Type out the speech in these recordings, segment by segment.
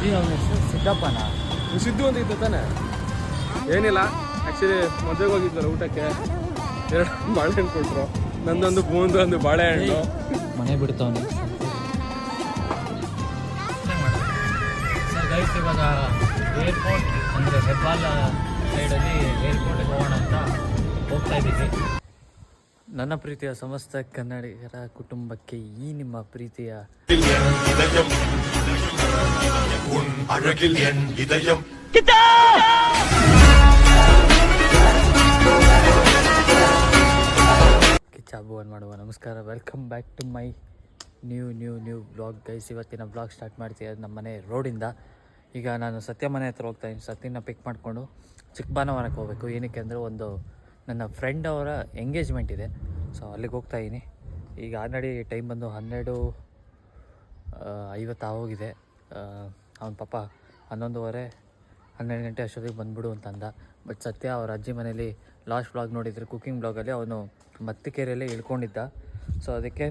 ಸಿದ್ದಪ್ಪನ ಸಿದ್ದು ಅಂತ ಇದ್ದ ತಾನೆ ಏನಿಲ್ಲ ಆ್ಯಕ್ಚುಲಿ ಮದುವೆಗೆ ಹೋಗಿದ್ವಲ್ಲ ಊಟಕ್ಕೆ. ಎರಡು ಬಾಳೆಹಣ್ಣು ಕೊಟ್ಟರು ನಂದೊಂದು ಬೂಂದು ಒಂದು ಬಾಳೆಹಣ್ಣು. ಮನೆ ಬಿಡ್ತಾವನು. ಗೈಸ್ ಇವಾಗ ಏರ್ಪೋರ್ಟ್ ಅಂದರೆ ಹೆಬ್ಬಾಲ್ ಸೈಡಲ್ಲಿ ಏರ್ಪೋರ್ಟಿಗೆ ಹೋಗೋಣ ಅಂತ ಹೋಗ್ತಾ ಇದ್ದೀವಿ. ನನ್ನ ಪ್ರೀತಿಯ ಸಮಸ್ತ ಕನ್ನಡಿಗರ ಕುಟುಂಬಕ್ಕೆ ಈ ನಿಮ್ಮ ಪ್ರೀತಿಯ உன் அழகில் என் இதயம் ಕಿಚ್ಚಾಬು ಅನ್ ಮಾಡುವ ನಮಸ್ಕಾರ welcome back to my new new new blog guys ಇವತ್ತಿನ ಬ್ಲಾಗ್ ಸ್ಟಾರ್ಟ್ ಮಾಡ್ತೀವಿ ನಮ್ಮ ಮನೆ ರೋಡಿಂದ ಈಗ ನಾನು ಸತ್ಯ ಮನೆ ಹತ್ರ ಹೋಗ್ತಾ ಇದ್ದೀನಿ ಸತ್ಯನ ಪಿಕ್ ಮಾಡಿಕೊಂಡು ಚಿಕ್ಕಬಾನವನಕ್ಕೆ ಹೋಗಬೇಕು ಏನಕ್ಕೆ ಅಂದರೆ ಒಂದು ನನ್ನ ಫ್ರೆಂಡ್ ಅವರ ಎಂಗೇಜ್ಮೆಂಟ್ ಇದೆ ಸೊ ಅಲ್ಲಿಗೆ ಹೋಗ್ತಾ ಇದ್ದೀನಿ ಈಗ ಆಲ್ರೆಡಿ ಟೈಮ್ ಬಂದು ಹನ್ನೆರಡು ಐವತ್ತು ಆಗೋಗಿದೆ ಅವನ ಪಾಪ ಹನ್ನೊಂದುವರೆ, ಹನ್ನೆರಡು ಗಂಟೆ ಅಷ್ಟೊತ್ತಿಗೆ ಬಂದುಬಿಡು ಅಂತ ಅಂದ ಬಟ್ ಸತ್ಯ, ಅವ್ರ ಅಜ್ಜಿ ಮನೇಲಿ ಲಾಸ್ಟ್ ಬ್ಲಾಗ್ ನೋಡಿದರೆ ಕುಕ್ಕಿಂಗ್ ಬ್ಲಾಗಲ್ಲಿ ಅವನು ಮತ್ತಿಕೆರೆಯಲ್ಲೇ ಇಳ್ಕೊಂಡಿದ್ದ. ಸೊ ಅದಕ್ಕೆ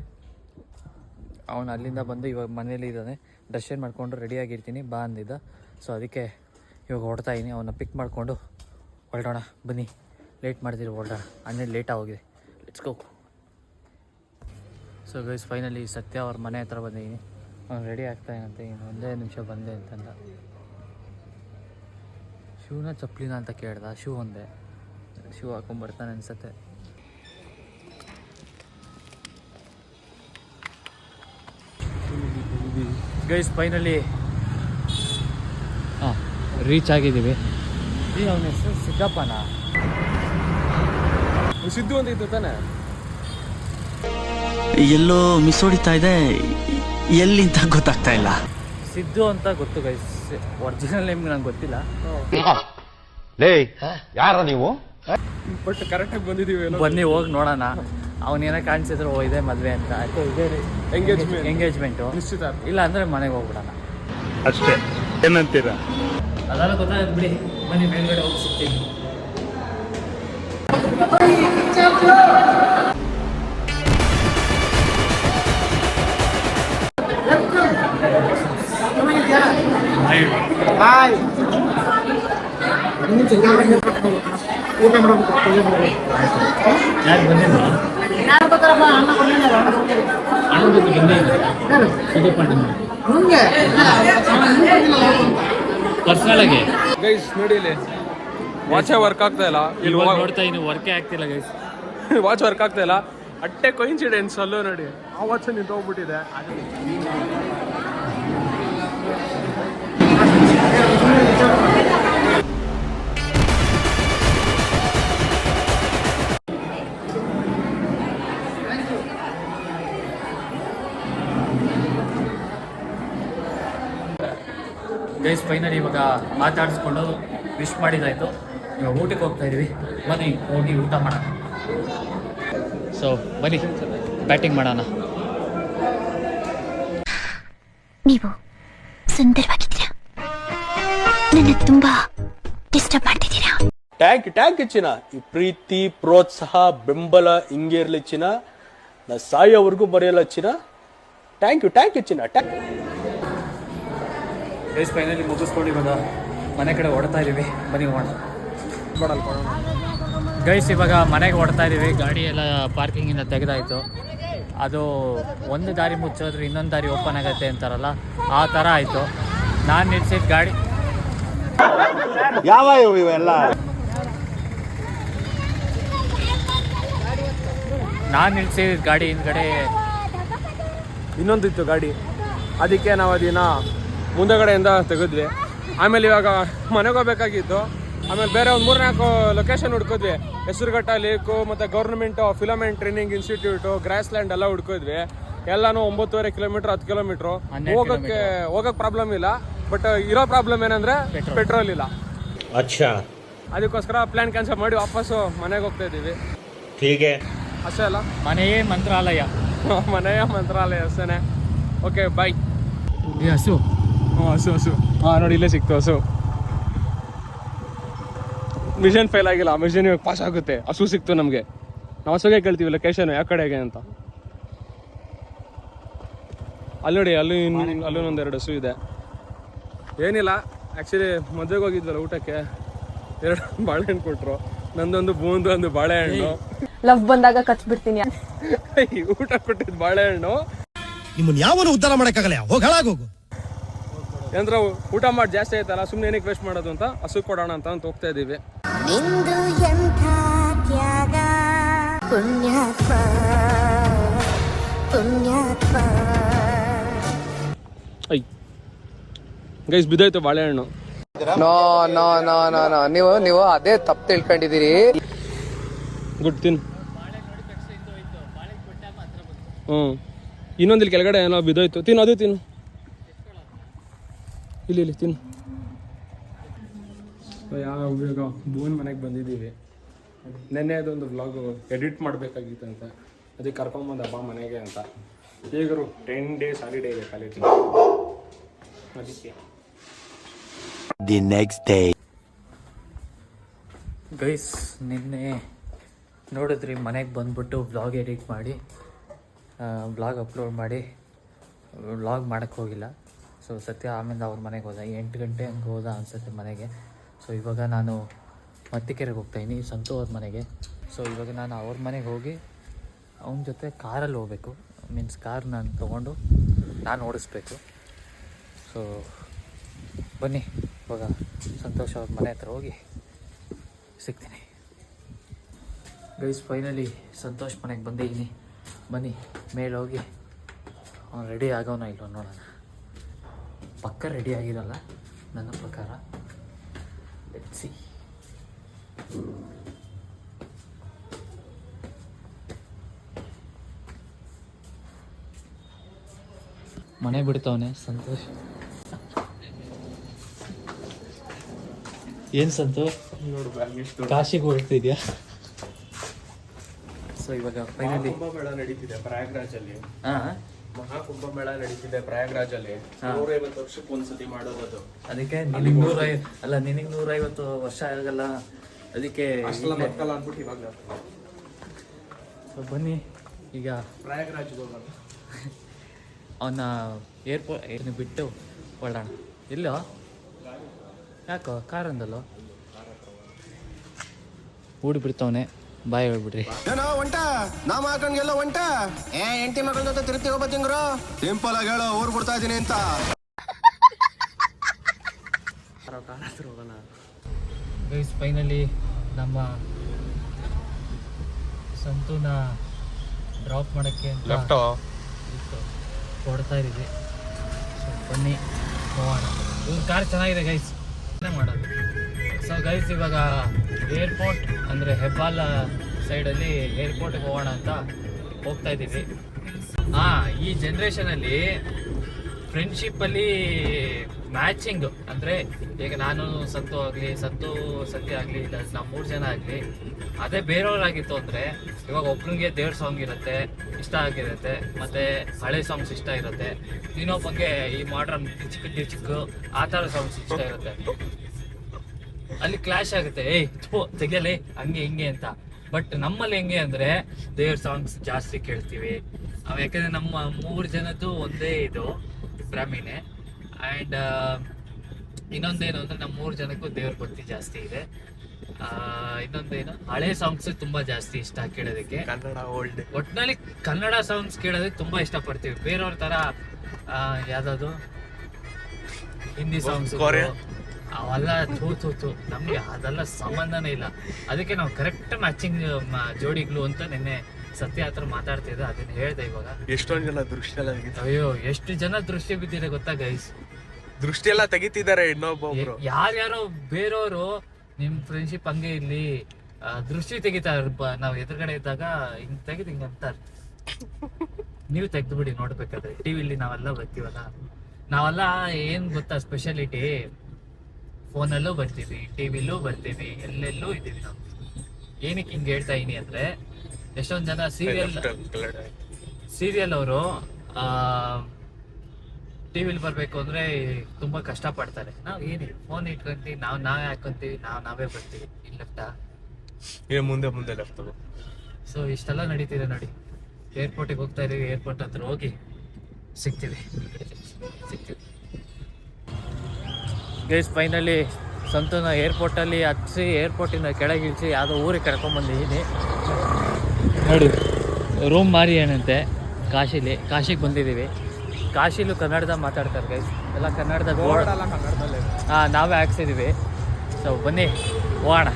ಅವನು ಅಲ್ಲಿಂದ ಬಂದು ಇವಾಗ ಮನೇಲಿ ಇದ್ದಾನೆ. ದರ್ಶನ ಮಾಡಿಕೊಂಡು ರೆಡಿಯಾಗಿರ್ತೀನಿ ಬಾ ಅಂದಿದ್ದ. ಸೊ ಅದಕ್ಕೆ ಇವಾಗ ಹೊಡ್ತಾ ಇದ್ದೀನಿ ಅವನ್ನ ಪಿಕ್ ಮಾಡಿಕೊಂಡು ಹೊರಡೋಣ, ಬನ್ನಿ. ಲೇಟ್ ಮಾಡಿದಿರಿ ಹೊರಡೋಣ. ಹನ್ನೆರಡು ಲೇಟ್ ಆಗೋಗಿದೆ. Let's go so guys finally Satya ಅವ್ರ ಮನೆ ಹತ್ರ ಬಂದಿದ್ದೀನಿ. ಅವ್ನು ರೆಡಿ ಆಗ್ತಾಯಿನಂತೆ ಇನ್ನು ಒಂದೇ ನಿಮಿಷ ಬಂದೆ ಅಂತಂದ ಶೂನ ಚಪ್ಪಲಿನ ಅಂತ ಕೇಳ್ದ ಶೂ ಒಂದೇ. ಶೂ ಹಾಕೊಂಡ್ಬರ್ತಾನೆ ಅನ್ಸತ್ತೆ. ಗೈಸ್ ಫೈನಲಿ ಹಾಂ ರೀಚ್ ಆಗಿದ್ದೀವಿ. ಈ ಅವನ ಹೆಸರು ಸಿದ್ದಪ್ಪನ? ಸಿದ್ದು ಅಂತ ಇತ್ತು ತಾನೆ. ಎಲ್ಲೋ ಮಿಸ್ ಹೊಡಿತಾ ಇದೆ. ಎಲ್ಲಿ ಅಂತ ಗೊತ್ತಾಗ್ತಾ ಇಲ್ಲ. ಸಿದ್ದು ಅಂತ ಗೊತ್ತು ಗೈಸ್ ಒರಿಜಿನಲ್ ನೇಮ್ ನಂಗೆ ಗೊತ್ತಿಲ್ಲ. ಲೇ ಯಾರ ನೀವು? ಬಟ್ ಕರೆಕ್ಟಾಗಿ ಬಂದಿದ್ದೀವಿ ಬನ್ನಿ ಹೋಗಿ ನೋಡೋಣ. ಅವನೇನೋ ಕಾಣಿಸಿದ್ರು ಓ ಇದೆ ಮದುವೆ ಅಂತ. ಎಂಗೇಜ್ಮೆಂಟ್. ಎಂಗೇಜ್ಮೆಂಟು ನಿಶ್ಚಿತಾರ್ಥ. ಇಲ್ಲ ಅಂದರೆ ಮನೆಗೆ ಹೋಗ್ಬಿಡೋಣ. ಅಷ್ಟೇ. ಏನಂತೀರಾ? ಅದೆಲ್ಲ ಗೊತ್ತಾಗುತ್ತೆ ಬಿಡಿ. ಬನ್ನಿ ಮೇಲ್ಗಡೆ ಹೋಗಿ ಸಿಗ್ತೀನಿ ಬಂದಿಲ್ಲ? ಬಂದೇ ಸಿದ್ದಪ್ಪ ಪರ್ಸನಲ್ ಆಗಿ. ಗೈಸ್ ನೋಡಿ ಇಲ್ಲಿ. ವಾಚೇ ವರ್ಕ್ ಆಗ್ತಾ ಇಲ್ಲ. ಇಲ್ಲಿ ಇವಾಗ ನೋಡ್ತಾ ಇನ್ನು ವರ್ಕೇ ಆಗ್ತಿಲ್ಲ ಗೈಸ್ ವಾಚ್ ವರ್ಕ್ ಆಗ್ತಾ ಇಲ್ಲ. ಅಟ್ಟೆ ಕೊಯಿನ್ಸಿಡೆನ್ಸ್ ಅಲ್ಲೂ ನೋಡಿ. ಆ ವಾಚ್ ನಿಂತು ಫೈನಲ್ ಇವಾಗ ಮಾತಾಡಿಸ್ಕೊಂಡು ವಿಶ್ ಮಾಡಿದಾಯ್ತು. ಇವಾಗ ಊಟಕ್ಕೆ ಹೋಗ್ತಾ ಇದೀವಿ. ಬನ್ನಿ ಹೋಗಿ ಊಟ ಮಾಡೋಣ. ಸೊ ಬನ್ನಿ ಬ್ಯಾಟಿಂಗ್ ಮಾಡೋಣ. ನೀವು ಸುಂದರವಾಗಿದ್ದೀರಾ? ನನ್ನ ತುಂಬಾ ಡಿಸ್ಟರ್ಬ್ ಮಾಡ್ತಿದ್ದೀರಾ? ಟ್ಯಾಂಕ್ ಟ್ಯಾಂಕ್ ಚಿನ್ನ. ಈ ಪ್ರೀತಿ ಪ್ರೋತ್ಸಾಹ ಬೆಂಬಲ ಹಿಂಗೆ ಇರಲಿ ಚಿನ್ನ. ನಾ ಸಾಯೋವರೆಗೂ ಬರೆಯಲ್ಲ ಚಿನ್ನ. ಥ್ಯಾಂಕ್ ಯು ಟ್ಯಾಂಕ್ ಯು ಚಿನ್ನ. ಟ್ಯಾಂಕ್ ಗೈಸ್ ಫೈನಲಿ ಮುಗಿಸ್ಕೊಂಡು ಇವಾಗ ಮನೆ ಕಡೆ ಹೊಡ್ತಾ ಇದ್ದೀವಿ ಬನ್ನಿ ಹೋಗೋಣ. ಗೈಸ್ ಇವಾಗ ಮನೆಗೆ ಹೊಡ್ತಾ ಇದ್ದೀವಿ ಗಾಡಿ ಎಲ್ಲ ಪಾರ್ಕಿಂಗಿಂದ ತೆಗೆದಾಯಿತು. ಅದು ಒಂದು ದಾರಿ ಮುಚ್ಚೋದ್ರೆ ಇನ್ನೊಂದು ದಾರಿ ಓಪನ್ ಆಗುತ್ತೆ ಅಂತಾರಲ್ಲ ಆ ಥರ ಆಯಿತು. ನಾನು ನಿಲ್ಸಿದ ಗಾಡಿ. ಯಾವ ಇವೆಲ್ಲ? ನಾನು ನಿಲ್ಸಿದ ಗಾಡಿ ಹಿಂದ್ಗಡೆ. ಇನ್ನೊಂದಿತ್ತು ಗಾಡಿ. ಅದಕ್ಕೆ ನಾವು ಅದನ್ನ ಮುಂದಗಡೆಯಿಂದ ತೆಗೆದ್ವಿ. ಆಮೇಲೆ ಇವಾಗ ಮನೆಗೆ ಹೋಗ್ಬೇಕಾಗಿತ್ತು. ಆಮೇಲೆ ಬೇರೆ ಒಂದು ಮೂರ್ನಾಲ್ಕು ಲೊಕೇಶನ್ ಹುಡ್ಕಿದ್ವಿ. ಹೆಸರುಘಟ್ಟ ಲೇಕು ಮತ್ತು government filament training institute grassland ಎಲ್ಲ ಹುಡ್ಕಿದ್ವಿ. ಎಲ್ಲಾನು ಒಂಬತ್ತುವರೆ ಕಿಲೋಮೀಟ್ರ್ ಹತ್ತು ಕಿಲೋಮೀಟ್ರು ಹೋಗೋಕ್ಕೆ ಹೋಗಕ್ಕೆ ಪ್ರಾಬ್ಲಮ್ ಇಲ್ಲ. ಬಟ್ ಇರೋ ಪ್ರಾಬ್ಲಮ್ ಏನಂದರೆ ಪೆಟ್ರೋಲ್ ಇಲ್ಲ. ಅಚ್ಚಾ. ಅದಕ್ಕೋಸ್ಕರ ಪ್ಲ್ಯಾನ್ ಕ್ಯಾನ್ಸಲ್ ಮಾಡಿ ವಾಪಸ್ಸು ಮನೆಗೆ ಹೋಗ್ತಾ ಇದ್ದೀವಿ. ಹೀಗೆ. ಅಷ್ಟೇ ಅಲ್ಲ? ಮನೆಯೇ ಮಂತ್ರಾಲಯ. ಮನೆಯ ಮಂತ್ರಾಲಯ ಅಷ್ಟೇ ಓಕೆ ಬಾಯ್ ಹಸು. ಹಸು ಹಸು ಹಾಂ ನೋಡಿ ಇಲ್ಲೇ ಸಿಕ್ತು ಹಸು ಮಿಷನ್ ಫೇಲ್ ಆಗಿಲ್ಲ ಮಿಷನ್ ಇವಾಗ ಪಾಸ್ ಆಗುತ್ತೆ. ಹಸು ಸಿಕ್ತು ನಮಗೆ. ನಾವು ಹಸುಗೆ ಕೇಳ್ತೀವಿ ಲೊಕೇಶನ್ ಯಾವ ಕಡೆಗೆ ಅಂತ. ಅಲ್ಲಿ ನೋಡಿ ಅಲ್ಲಿ ಇನ್ನು ಅಲ್ಲೂ ಒಂದೆರಡು ಹಸು ಇದೆ. ಏನಿಲ್ಲ ಆ್ಯಕ್ಚುಲಿ ಮದುವೆಗೆ ಹೋಗಿದ್ವಲ್ಲ ಊಟಕ್ಕೆ. ಎರಡು ಬಾಳೆಹಣ್ಣು ಕೊಟ್ಟರು ನಂದೊಂದು ಬೂಂದು ಒಂದು ಬಾಳೆಹಣ್ಣು. ಲವ್ ಬಂದಾಗ ಕಚ್ ಬಿಡ್ತೀನಿ. ಊಟ ಕೊಟ್ಟಿದ್ದು ಬಾಳೆಹಣ್ಣು. ನಿಮ್ಮನ್ನ ಯಾವನು ಉದ್ಧಾರ ಮಾಡಕ್ಕಾಗಲ್ಲ? ಹೋಗ್. ಏನಂದ್ರೆ ಊಟ ಮಾಡಿ ಜಾಸ್ತಿ ಆಯ್ತಲ್ಲ ಸುಮ್ಮನೆ ಏನಕ್ಕೆ ವೇಸ್ಟ್ ಮಾಡೋದು ಅಂತ ಹಸು ಕೊಡೋಣ ಅಂತ ಅಂತ ಹೋಗ್ತಾ ಇದ್ದೀವಿ ಐ. ಗೈಸ್ ಬಿದ್ದೋಯ್ತು ಬಾಳೆಹಣ್ಣು. No no no no no. ನೀವು ನೀವು ಅದೇ ತಪ್ಪು ತಿಳ್ಕೊಂಡಿದ್ದೀರಿ. ಗುಡ್ ತಿನ್. ಹ್ಞೂ ಇನ್ನೊಂದಿಲ್ಲಿ ಕೆಳಗಡೆ ಏನೋ ಬಿದ್ದೋಯ್ತು. ತಿನ್ನು ಅದು ತಿನ್ನು. ಇಲ್ಲಿ ಇಲ್ಲಿ ತಿನ್ನು. ಯಾವ ಇವಾಗ ಭುವನ್ ಮನೆಗೆ ಬಂದಿದ್ದೀವಿ. ನೆನ್ನೆ ಅದೊಂದು ವ್ಲಾಗು ಎಡಿಟ್ ಮಾಡಬೇಕಾಗಿತ್ತು ಅಂತ. ಅದಕ್ಕೆ ಕರ್ಕೊಂಬಂದು ಹಬ್ಬ ಮನೆಗೆ ಅಂತ. ಈಗರು ಟೆನ್ ಡೇಸ್ ಹಾಲಿಡೇ ಇದೆ ಕಾಲೇಜಿಗೆ ಅದಕ್ಕೆ. ದಿ ನೆಕ್ಸ್ಟ್ ಡೇ ಗೈಸ್ ನಿನ್ನೆ ನೋಡಿದ್ರಿ ಮನೆಗೆ ಬಂದ್ಬಿಟ್ಟು ವ್ಲಾಗ್ ಎಡಿಟ್ ಮಾಡಿ ವ್ಲಾಗ್ ಅಪ್ಲೋಡ್ ಮಾಡಿ ವ್ಲಾಗ್ ಮಾಡೋಕ್ಕೆ ಹೋಗಿಲ್ಲ. ಸೊ, ಸತ್ಯ, ಆಮೇಲೆ ಅವ್ರ ಮನೆಗೆ ಹೋದ. ಎಂಟು ಗಂಟೆ ಹಂಗೆ ಹೋದ ಅನ್ಸುತ್ತೆ ಮನೆಗೆ. ಸೊ, ಇವಾಗ ನಾನು ಮತ್ತಿಕೆರೆಗೆ ಹೋಗ್ತಾಯಿನಿ ಸಂತು ಅವ್ರ ಮನೆಗೆ. ಸೊ, ಇವಾಗ ನಾನು ಅವ್ರ ಮನೆಗೆ ಹೋಗಿ ಅವನ ಜೊತೆ ಕಾರಲ್ಲಿ ಹೋಗಬೇಕು. ಮೀನ್ಸ್ ಕಾರ್ ನಾನು ತೊಗೊಂಡು ನಾನು ಓಡಿಸ್ಬೇಕು. ಸೊ, ಬನ್ನಿ, ಇವಾಗ ಸಂತೋಷ ಅವ್ರ ಮನೆ ಹತ್ರ ಹೋಗಿ ಸಿಗ್ತೀನಿ. ಗೈಸ್, ಫೈನಲಿ ಸಂತೋಷ್ ಮನೆಗೆ ಬಂದಿದ್ದೀನಿ ಬನ್ನಿ, ಮೇಲೆ ಹೋಗಿ. ಅವ್ನು ರೆಡಿ ಆಗೋನ ಇಲ್ವ ನೋಡೋಣ. ಪಕ್ಕ ರೆಡಿ ಆಗಿರಲ್ಲ ನನ್ನ ಪ್ರಕಾರ. ಸಿ ಮನೆ ಬಿಡ್ತಾವನೆ ಸಂತೋಷ್. ಏನು ಸಂತೋಷ್? ಕಾಶಿಗೆ ಹೊರಡ್ತಿದ್ಯಾ ಸೊ ಇವಾಗ ಫೈನಲಿ ನಡೀತಿದೆ ಪ್ರಯಾಗ್ರಾಜಲ್ಲಿ. ಹಾಂ ಮಹಾಕುಂಭಮೇಳ ನಡೀತಿದೆ ಪ್ರಯಾಗ್ರಾಜಲ್ಲಿ. ನೂರೈವತ್ತು ವರ್ಷಕ್ಕೆ ಒಂದ್ಸತಿ ಮಾಡೋದದು ಅದು. ಅದಕ್ಕೆ ನಿನಗೆ ನೂರೈ ಅಲ್ಲ ನಿನಗೆ ನೂರೈವತ್ತು ವರ್ಷ ಆಗಲ್ಲ. ಅದಕ್ಕೆ ಅಷ್ಟೆಲ್ಲ ಬದುಕಲ್ಲ ಅಂದ್ಬಿಟ್ಟು ಇವಾಗ ಸೊ ಬನ್ನಿ ಈಗ ಪ್ರಯಾಗ್ರಾಜ್ ಹೋಗೋಣ. ಅವನ್ನ ಏರ್ಪೋರ್ಟ್ ಏನು ಬಿಟ್ಟು ಹೊರಡೋಣ. ಇಲ್ಲೋ? ಯಾಕೋ? ಕಾರಂದಲ್ಲೋ ಊಡಿ ಬಿಡ್ತವನೆ. ಬಾಯ್ ಹೇಳ್ಬಿಡ್ರಿ. ಏನೋ ಒಂಟ? ನಾಮ ಹಾಕೊಂಡ್ಗೆಲ್ಲ ಒಂಟ? ಏ ಎಂಟಿ ಮಗಳ ಜೊತೆ ತಿರುಗಿ ಹೋಗ್ಬತ್ತಿಂಗ್ರು ಸಿಂಪಲ್ ಆಗಿ ಹೇಳೋ ಊರ್ ಬಿಡ್ತಾ ಇದೀನಿ ಅಂತ. ಗೈಸ್ ಫೈನಲಿ ನಮ್ಮ ಸಂತೂನ ಡ್ರಾಪ್ ಮಾಡೋಕ್ಕೆ ಅಂತ ಕೊಡ್ತಾ ಹೊಡ್ತಾ ಇದ್ದೀವಿ. ಸೊ ಬನ್ನಿ ಹೋಗೋಣ. ಇವ್ರ ಕಾರ್ ಚೆನ್ನಾಗಿದೆ ಗೈಸ್ ಮಾಡೋದು? ಸೊ ಗೈಸ್ ಇವಾಗ ಏರ್ಪೋರ್ಟ್ ಅಂದರೆ ಹೆಬ್ಬಾಲ ಸೈಡಲ್ಲಿ ಏರ್ಪೋರ್ಟ್ಗೆ ಹೋಗೋಣ ಅಂತ ಹೋಗ್ತಾ ಇದ್ದೀವಿ. ಹಾಂ, ಈ ಜನ್ರೇಷನಲ್ಲಿ ಫ್ರೆಂಡ್ಶಿಪ್ಪಲ್ಲಿ ಮ್ಯಾಚಿಂಗ್ ಅಂದರೆ ಈಗ ನಾನು ಸತ್ತು ಆಗಲಿ, ಸತ್ತು ಸತ್ಯ ಆಗಲಿ, ಇಲ್ಲ ನಾವು ಮೂರು ಜನ ಆಗಲಿ, ಅದೇ ಬೇರೆಯವ್ರಾಗಿತ್ತು ಅಂದರೆ ಇವಾಗ ಒಬ್ರಿಗೆ ದೇವ್ರ ಸಾಂಗ್ ಇರುತ್ತೆ, ಇಷ್ಟ ಆಗಿರುತ್ತೆ, ಮತ್ತು ಹಳೆ ಸಾಂಗ್ಸ್ ಇಷ್ಟ ಇರುತ್ತೆ, ಇನ್ನೊಬ್ಬಂಗೆ ಈ ಮಾಡ್ರನ್ ಚಿಕ್ಕ ಚಿಕ್ಕ ಆ ಥರ ಸಾಂಗ್ಸ್ ಇಷ್ಟ ಇರುತ್ತೆ. ಅಲ್ಲಿ ಕ್ಲಾಶ್ ಆಗುತ್ತೆ. ಏಯ್ ತೆಗಿಯಲೇ ಹಂಗೆ ಹಿಂಗೆ ಅಂತ. ಬಟ್ ನಮ್ಮಲ್ಲಿ ಹೆಂಗೆ ಅಂದ್ರೆ ದೇವ್ರ ಸಾಂಗ್ಸ್ ಜಾಸ್ತಿ ಕೇಳ್ತೀವಿ. ಯಾಕಂದ್ರೆ ನಮ್ಮ ಮೂರು ಜನದ್ದು ಒಂದೇ ಇದು ಬ್ರಾಹ್ಮಿಣೆ. ಅಂಡ್ ಇನ್ನೊಂದೇನು ಅಂದ್ರೆ ನಮ್ಮ ಮೂರು ಜನಕ್ಕೂ ದೇವ್ರ ಭಕ್ತಿ ಜಾಸ್ತಿ ಇದೆ. ಆ, ಇನ್ನೊಂದೇನು ಹಳೆ ಸಾಂಗ್ಸ್ ತುಂಬಾ ಜಾಸ್ತಿ ಇಷ್ಟ ಕೇಳೋದಕ್ಕೆ. ಕನ್ನಡ ಓಲ್ಡ್ ಒಟ್ಟಿನಲ್ಲಿ ಕನ್ನಡ ಸಾಂಗ್ಸ್ ಕೇಳೋದಕ್ಕೆ ತುಂಬಾ ಇಷ್ಟ ಪಡ್ತೀವಿ ಬೇರೆಯವ್ರ ತರ ಆ, ಯಾವ್ದಾದ್ರು ಹಿಂದಿ ಸಾಂಗ್ಸ್ ಅವೆಲ್ಲ ಥೂ ಥೂ ಥೂ. ನಮಗೆ ಅದೆಲ್ಲ ಸಂಬಂಧನೇ ಇಲ್ಲ. ಅದಕ್ಕೆ ನಾವು ಕರೆಕ್ಟ್ ಮ್ಯಾಚಿಂಗ್ ಜೋಡಿಗಳು ಅಂತ ನಿನ್ನೆ ಸತ್ಯ ಹತ್ರ ಮಾತಾಡ್ತಿದ್ದೆ. ಅದನ್ನ ಹೇಳ್ದೆ ಇವಾಗ. ಎಷ್ಟೊಂದು ಜನ ದೃಷ್ಟಿ ಎಲ್ಲ ಅಯ್ಯೋ ಎಷ್ಟು ಜನ ದೃಷ್ಟಿ ಬಿದ್ದಿದೆ ಗೊತ್ತಾ ಗೈಸ್ ದೃಷ್ಟಿ ಎಲ್ಲ ತೆಗಿತಿದ್ದಾರೆ ಇನ್ನೊಬ್ಬೊಬ್ರು ಯಾರ್ಯಾರೋ ಬೇರೆಯವರು ನಿಮ್ ಫ್ರೆಂಡ್ಶಿಪ್ ಹಂಗೆ ಇಲ್ಲಿ ದೃಷ್ಟಿ ತೆಗಿತಾರೆ ನಾವು ನಾವ್ ಎದುರುಗಡೆ ಇದ್ದಾಗ ಹಿಂಗ್ ತೆಗೆದು ಹಿಂಗ್ ಅಂತಾರೆ. ನೀವು ತೆಗ್ದು ಬಿಡಿ ನೋಡ್ಬೇಕಾದ್ರೆ ಟಿವಿಲಿ ನಾವೆಲ್ಲ ಬರ್ತೀವಲ್ಲ. ನಾವೆಲ್ಲ ಏನ್ ಗೊತ್ತಾ ಸ್ಪೆಷಾಲಿಟಿ ಫೋನಲ್ಲೂ ಬರ್ತೀವಿ ಟಿವಿಲೂ ಬರ್ತೀವಿ ಎಲ್ಲೆಲ್ಲೂ ಇದ್ದೀವಿ ನಾವು. ಏನಕ್ಕೆ ಹಿಂಗೆ ಹೇಳ್ತಾ ಇದೀನಿ ಅಂದ್ರೆ ಎಷ್ಟೊಂದ್ ಜನ ಸೀರಿಯಲ್ ಸೀರಿಯಲ್ ಅವರು ಟಿವಿಲಿ ಬರ್ಬೇಕು ಅಂದ್ರೆ ತುಂಬಾ ಕಷ್ಟ ಪಡ್ತಾರೆ ನಾವ್ ಏನಿ ಫೋನ್ ಇಟ್ಕೊಂತೀವಿ ನಾವ್ ನಾವೇ ಹಾಕೊಂತೀವಿ ನಾವ್ ನಾವೇ ಬರ್ತೀವಿ. ಇಲ್ಲಪ್ಪ ಏ ಮುಂದೆ ಮುಂದೆ ಲೆಫ್ಟ್ ಸೊ ಇಷ್ಟೆಲ್ಲ ನಡೀತಿದೆ ನೋಡಿ. ಏರ್ಪೋರ್ಟಿಗೆ ಹೋಗ್ತಾ ಇದೀವಿ ಏರ್ಪೋರ್ಟ್ ಹತ್ರ ಹೋಗಿ ಸಿಗ್ತೀವಿ. ಸಿಗ್ತೀವಿ. ಗೈಸ್ ಫೈನಲಿ ಸಂತೂನ ಏರ್ಪೋರ್ಟಲ್ಲಿ ಹಚ್ಚಿ ಏರ್ಪೋರ್ಟಿಂದ ಕೆಳಗೆ ಇಳಿಸಿ ಯಾವುದೋ ಊರಿಗೆ ಕರ್ಕೊಂಬಂದಿದ್ದೀನಿ ನೋಡಿ ರೂಮ್ ಮಾರಿ ಏನಂತೆ? ಕಾಶಿಲಿ ಕಾಶಿಗೆ ಬಂದಿದ್ದೀವಿ. ಕಾಶಿಲು ಕನ್ನಡದ ಮಾತಾಡ್ತಾರೆ ಗೈಸ್ ಎಲ್ಲ ಕನ್ನಡದ ಬೋರ್ಡ್. ಹಾಂ ನಾವೇ ಹಾಕ್ಸಿದ್ದೀವಿ ಸೊ ಬನ್ನಿ ಹೋಗೋಣ.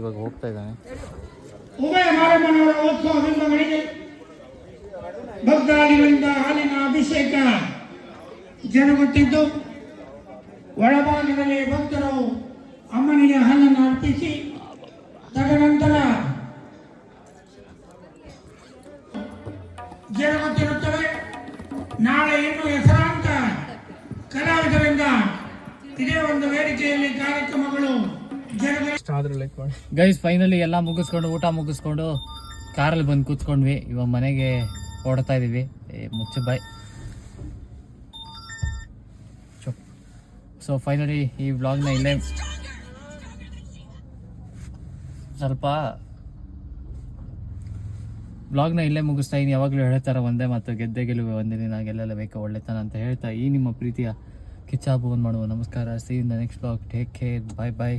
ಇವಾಗ ಹೋಗ್ತಾ ಇದ್ದಾನೆ. ಉಭಯ ಮಾರಮ್ಮನವರ ಉತ್ಸವದಿಂದ ಭಕ್ತಾದಿಗಳಿಂದ ಹಾಲಿನ ಅಭಿಷೇಕ ಜರುಗುತ್ತಿದ್ದು, ಒಳಭಾಗದಲ್ಲಿ ಭಕ್ತರು ಅಮ್ಮನಿಗೆ ಹಾಲನ್ನು ಅರ್ಪಿಸಿ, ತದನಂತರ ಜರುಗುತ್ತಿರುತ್ತವೆ. ನಾಳೆ ಇನ್ನು ಹೆಸರಾಂತ ಕಲಾವಿದರಿಂದ ಇದೇ ಒಂದು ವೇದಿಕೆಯಲ್ಲಿ ಗೈಸ್ ಫೈನಲಿ ಎಲ್ಲ ಮುಗಿಸ್ಕೊಂಡು, ಊಟ ಮುಗಿಸ್ಕೊಂಡು, ಕಾರಲ್ಲಿ ಬಂದು ಕೂತ್ಕೊಂಡ್ವಿ. ಇವಾಗ ಮನೆಗೆ ಓಡತಾ ಇದೀವಿ. ಮುಚ್ಚು ಬಾಯ್ ಸೊ ಫೈನಲಿ ಈ ವ್ಲಾಗ್ನ ಇಲ್ಲೇ ಸ್ವಲ್ಪ ವ್ಲಾಗ್ನ ಇಲ್ಲೇ ಮುಗಿಸ್ತಾ ಇನ್ ಯಾವಾಗಲೂ ಹೇಳ್ತಾರ ಒಂದೇ ಮತ್ತು ಗೆದ್ದೆ ಗೆಲುವೆ ಒಂದೇ ದಿನ ಗೆಲ್ಲಲೇಬೇಕು ಒಳ್ಳೆತನ ಅಂತ ಹೇಳ್ತಾ ಈ ನಿಮ್ಮ ಪ್ರೀತಿಯ ಕಿಚ್ಚಾಬುವನ್ ಮಾಡುವ ನಮಸ್ಕಾರ. See in the next blog take care bye bye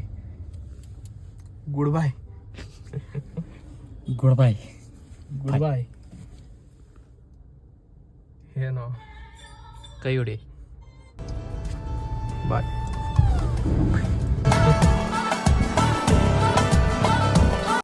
good bye good bye good bye ಏನು ಕೈ ಹೊಡಿ ಬಾಯ್